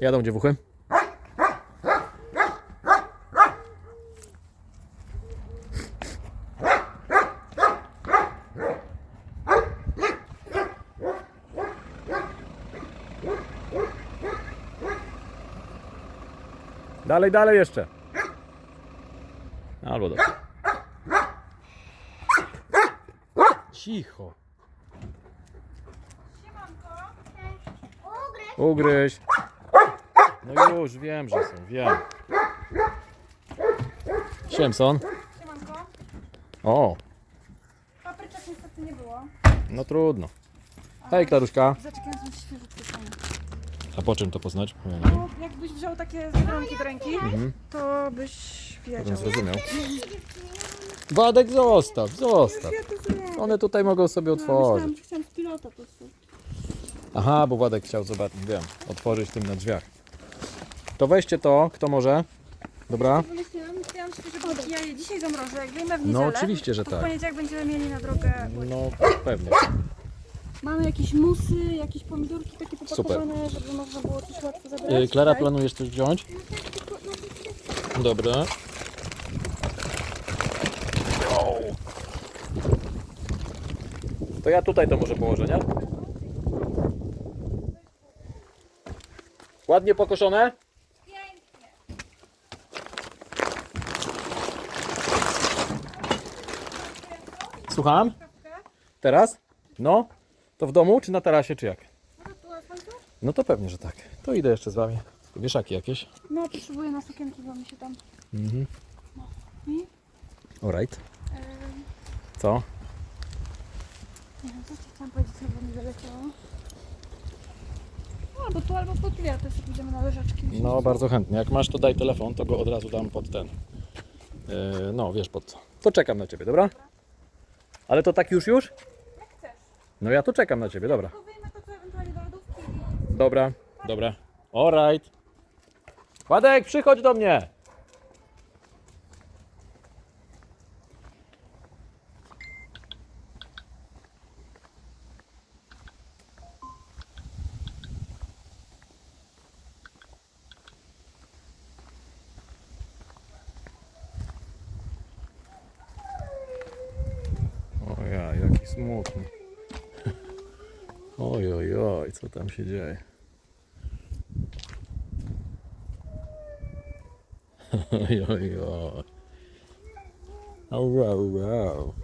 Jadą dziewuchy. Dalej, dalej jeszcze. Albo dobrze. Cicho. Ugryź. No już, wiem, że są, wiem. Siemson. Siemanko. O, Papryczek niestety nie było. no trudno. Hej, Klaruszka. Zaczekam, są świeżutkie fajne. A po czym to poznać? Nie wiem. No, jakbyś wziął takie zbiorniki do ręki, Mhm, to byś bym wiedział. zrozumiał. Wadek, zostaw, zostaw. Ja to zrobię. One tutaj mogą sobie No, otworzyć. chciałam z pilota po prostu. Aha, bo Władek chciał zobaczyć, wiem, otworzyć tym na drzwiach. To weźcie to, kto może. Dobra? Wymyśliłam, myślałam sobie, że ja je dzisiaj zamrożę, jak wyjmę w niedzielę. No oczywiście, że to w tak. poniedziałek będziemy mieli na drogę. No pewnie. Mamy jakieś musy, jakieś pomidorki takie popakowane, żeby można było coś łatwo zabrać. Y, Klara, Tutaj. planujesz coś wziąć? Dobra. To ja tutaj to może położę, nie? Ładnie pokoszone? Słucham? Teraz? No? To w domu, czy na tarasie, czy jak? No to pewnie, że tak. To idę jeszcze z wami. Wieszaki jakieś. No, potrzebuję na sukienki, bo mi się tam... Mhm. I? Alright. Co? Nie wiem, ci chciałam powiedzieć, chyba mi wyleciało. No, Albo tu, albo pod dwie, to sobie pójdziemy na leżaczki. No bardzo chętnie. Jak masz to daj telefon, to go od razu dam pod ten. Yy, no wiesz pod co. To czekam na ciebie, dobra? Ale to tak już już? Jak chcesz. No ja tu czekam na ciebie, dobra. Wyjmę to, co ewentualnie do lodówki. Dobra, dobra. Alright. Władek, przychodź do mnie! O ja, jaki smutny. Oj, oj, oj, co tam się dzieje? Oj, oj, oj. Au, au, au.